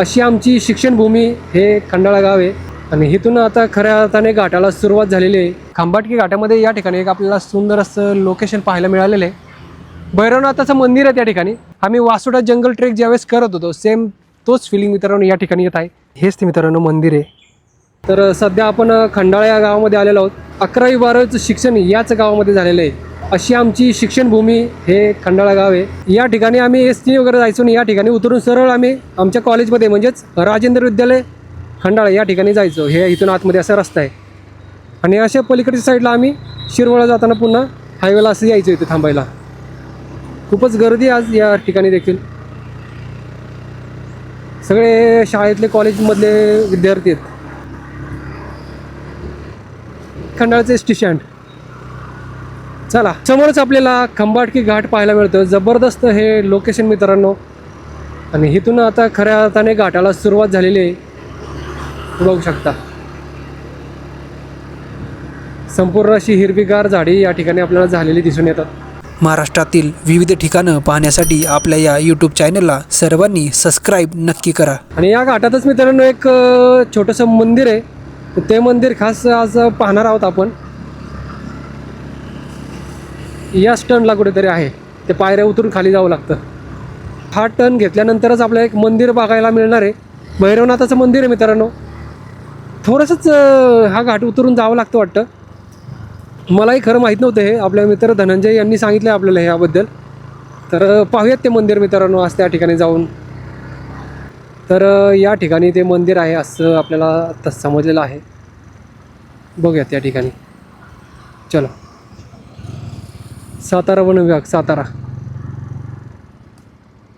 अशी आमची शिक्षणभूमी हे खंडाळा गाव आहे. आणि इथून आता खऱ्या अर्थाने घाटाला सुरुवात झालेली आहे. खांबाटकी घाटामध्ये या ठिकाणी एक आपल्याला सुंदर असं लोकेशन पाहायला मिळालेलं आहे. भैरवनाथाचं मंदिर आहे त्या ठिकाणी. आम्ही वासुडा जंगल ट्रेक ज्यावेळेस करत होतो सेम तोच फिलिंग मित्रांनो या ठिकाणी येत आहे. हेच ते मित्रांनो मंदिर आहे. तर सध्या आपण खंडाळा या गावामध्ये आलेलो आहोत. अकरावी बारावीचं शिक्षण याच गावामध्ये झालेलं आहे. अशी आमची शिक्षणभूमी हे खंडाळा गाव आहे. या ठिकाणी आम्ही एस टी वगैरे जायचो आणि या ठिकाणी उतरून सरळ आम्ही आमच्या कॉलेजमध्ये म्हणजेच राजेंद्र विद्यालय खंडाळा या ठिकाणी जायचो. हे इथून आतमध्ये असा रस्ता आहे. आणि अशा पलीकडच्या साईडला आम्ही शिरवळा जाताना पुन्हा हायवेला असं यायचं इथे थांबायला. खूपच गर्दी आज या ठिकाणी देखील. सगळे शाळेतले कॉलेजमधले विद्यार्थी आहेत. खंडाळचे स्टेशन चला समोरच आपल्याला खंबाटकी घाट पाहायला मिळतं. जबरदस्त हे लोकेशन मित्रांनो. आणि इथून आता खऱ्या अर्थाने घाटाला सुरुवात झालेली आहे. बघू शकता. संपूर्ण अशी हिरवीगार झाडी या ठिकाणी आपल्याला झालेली दिसून येतात. महाराष्ट्रातील विविध ठिकाणं पाहण्यासाठी आपल्या या यूट्यूब चॅनलला सर्वांनी सबस्क्राईब नक्की करा. आणि या घाटातच मित्रांनो एक छोटंसं मंदिर आहे. ते मंदिर खास आज पाहणार आहोत आपण. याच टर्नला कुठेतरी आहे. ते पायऱ्या उतरून खाली जावं लागतं. हा टर्न घेतल्यानंतरच आपल्याला एक मंदिर बघायला मिळणार आहे. भैरवनाथाचं मंदिर आहे मित्रांनो. थोडंसंच हा घाट उतरून जावं लागतं वाटतं. मलाही खरं माहीत नव्हतं हे. आपल्या मित्र धनंजय यांनी सांगितलं आपल्याला ह्याबद्दल. तर पाहूयात ते मंदिर मित्रांनो आज त्या ठिकाणी जाऊन. तर या ठिकाणी ते मंदिर आहे असं आपल्याला तसं समजलेलं आहे. बघूयात या ठिकाणी. चला. सातारा वन विभाग सातारा.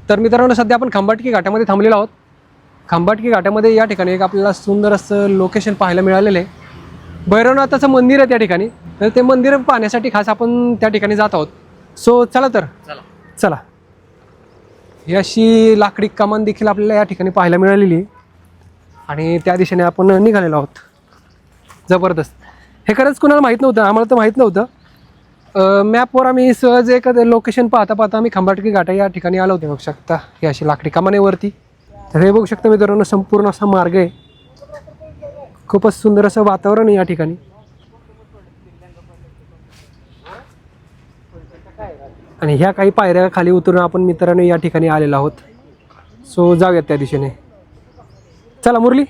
तर मित्रांनो सध्या आपण खंबाटकी घाटामध्ये थांबलेलो आहोत. खंबाटकी घाटामध्ये या ठिकाणी एक आपल्याला सुंदर असं लोकेशन पाहायला मिळालेलं आहे. भैरवनाथाचं मंदिर आहे त्या ठिकाणी. तर ते मंदिर पाहण्यासाठी खास आपण त्या ठिकाणी जात आहोत. सो चला तर. चला. ही अशी लाकडी कमान देखील आपल्याला या ठिकाणी पाहायला मिळालेली आहे. आणि त्या दिशेने आपण निघालेलो आहोत. जबरदस्त. हे खरंच कुणाला माहीत नव्हतं आम्हाला तर माहीत नव्हतं. मॅपवर आम्ही सहज एक लोकेशन पाहता पाहता आम्ही खंबाटकी घाटा या ठिकाणी आलो होते बघू शकता. ही अशी लाकडी कमानेवरती तर हे बघू शकता मित्रांनो संपूर्ण असा मार्ग आहे. खूपच सुंदर असं वातावरण आहे या ठिकाणी. आणि ह्या काही पायऱ्या खाली उतरून आपण मित्रांनो या ठिकाणी आलेलो आहोत. सो जाऊयात त्या दिशेने. चला मुरली.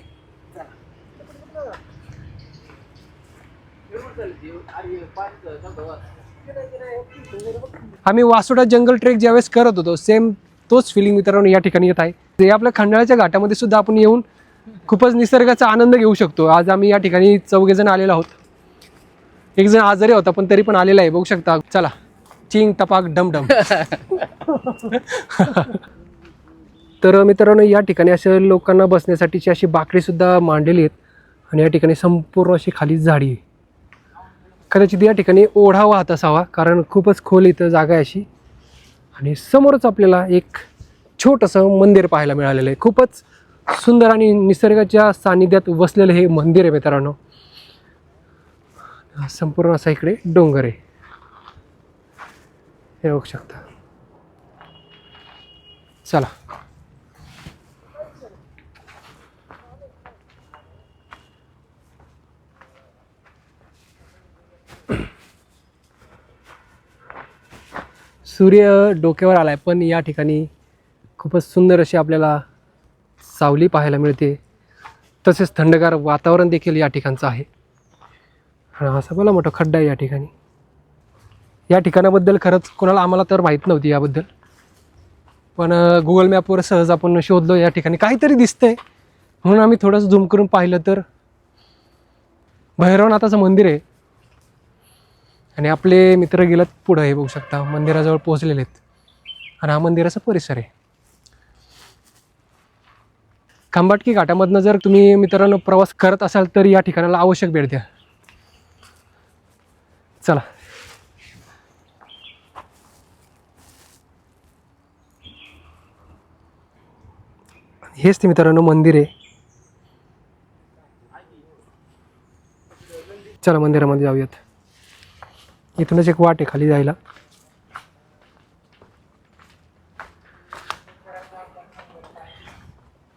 आम्ही वासोडा जंगल ट्रेक ज्यावेळेस करत होतो सेम तोच फिलिंग मित्रांनो या ठिकाणी येत आहे. ते आपल्या खंडाळ्याच्या घाटामध्ये सुद्धा आपण येऊन खूपच निसर्गाचा आनंद घेऊ शकतो. आज आम्ही या ठिकाणी चौघे जण आलेलो आहोत. एक जण आजारी होता पण तरी पण आलेला आहे. बघू शकता. चला. चिंग टपाक डमडम तर मित्रांनो या ठिकाणी अशा लोकांना बसण्यासाठीची अशी बाकडी सुद्धा मांडलेली आहेत. आणि या ठिकाणी संपूर्ण अशी खाली झाडी आहे. कदाचित या ठिकाणी ओढा वाहत असावा कारण खूपच खोल इथं जागा आहे अशी. आणि समोरच आपल्याला एक छोटंसं मंदिर पाहायला मिळालेलं आहे. खूपच सुंदर आणि निसर्गाच्या सानिध्यात वसलेलं हे मंदिर आहे मित्रांनो. संपूर्ण असा इकडे डोंगर आहे. हे बघू शकता. चला. सूर्य डोक्यावर आला आहे पण या ठिकाणी खूपच सुंदर अशी आपल्याला सावली पाहायला मिळते. तसेच थंडगार वातावरण देखील या ठिकाणचं आहे. आणि असा बोला मोठा खड्डा आहे या ठिकाणी. या ठिकाणाबद्दल खरंच कोणाला आम्हाला तर माहीत नव्हती याबद्दल. पण गुगल मॅपवर सहज आपण शोधलो या ठिकाणी काहीतरी दिसतंय. म्हणून आम्ही थोडंसं झूम करून पाहिलं तर भैरवनाथाचं मंदिर आहे. आणि आपले मित्र गेलात पुढं हे बघू शकता. मंदिराजवळ पोहोचलेले आहेत. आणि हा मंदिराचा परिसर आहे. खंबाटकी घाटामधनं जर तुम्ही मित्रांनो प्रवास करत असाल तर या ठिकाणाला आवश्यक भेट द्या. चला. हेच ते मित्रांनो मंदिर आहे. चला मंदिरामध्ये जाऊयात. इथूनच एक वाट आहे खाली जायला.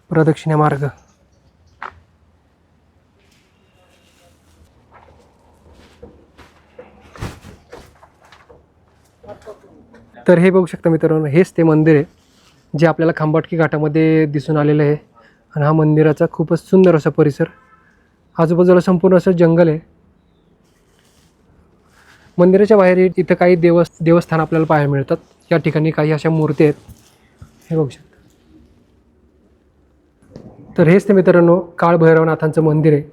प्रदक्षिणा मार्ग. तर हे बघू शकता मित्रांनो हेच ते मंदिर आहे जे आपल्याला खांबाटकी घाटामध्ये दिसून आलेलं आहे. आणि हा मंदिराचा खूपच सुंदर असा परिसर. आजूबाजूला संपूर्ण असं जंगल आहे. मंदिराच्या बाहेर इथं काही देवस् देवस्थान आपल्याला पाहायला मिळतात. या ठिकाणी काही अशा मूर्ती आहेत. हे बघू शकता. तर हेच ते मित्रांनो काळभैरवनाथांचं मंदिर आहे.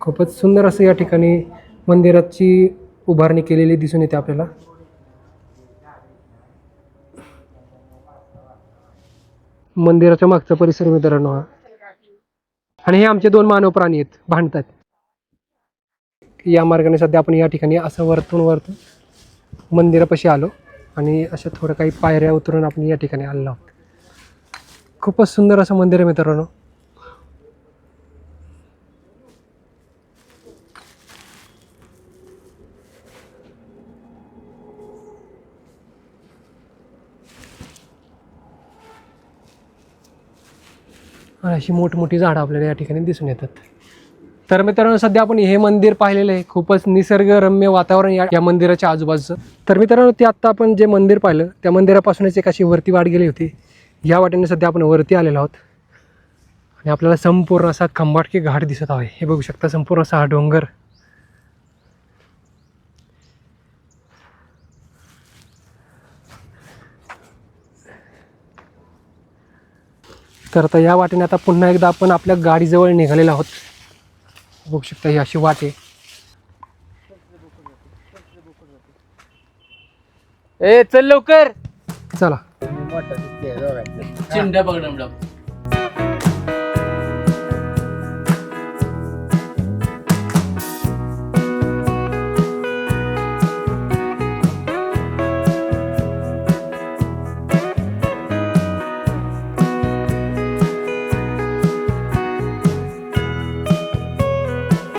खूपच सुंदर असं या ठिकाणी मंदिराची उभारणी केलेली दिसून येते आपल्याला. मंदिराच्या मागचा परिसर मित्रांनो हा. आणि हे आमचे दोन मानव प्राणी आहेत भांडतात या मार्गाने सध्या आपण या ठिकाणी असं वरतून वरतून मंदिरापाशी आलो आणि अशा थोडं काही पायऱ्या उतरून आपण या ठिकाणी आलो आहोत. खूपच सुंदर असं मंदिर आहे मित्रांनो. अशी मोठमोठी झाडं आपल्याला या ठिकाणी दिसून येतात. तर मित्रांनो सध्या आपण हे मंदिर पाहिलेलं आहे. खूपच निसर्गरम्य वातावरण या या मंदिराच्या आजूबाजूचं. तर मित्रांनो ते आत्ता आपण जे मंदिर पाहिलं त्या मंदिरापासूनच एक अशी वरती वाट गेली होती. या वाटेने सध्या आपण वरती आलेलो आहोत. आणि आपल्याला संपूर्ण असा खंबाटकी घाट दिसत आहे. हे बघू शकता संपूर्ण असा हा डोंगर. तर आता या वाटेने आता पुन्हा एकदा आपण आपल्या गाडीजवळ निघालेलो आहोत. बघू शकता ही अशी वाट आहे. ए चल लवकर. चला. चिमट्या पकडा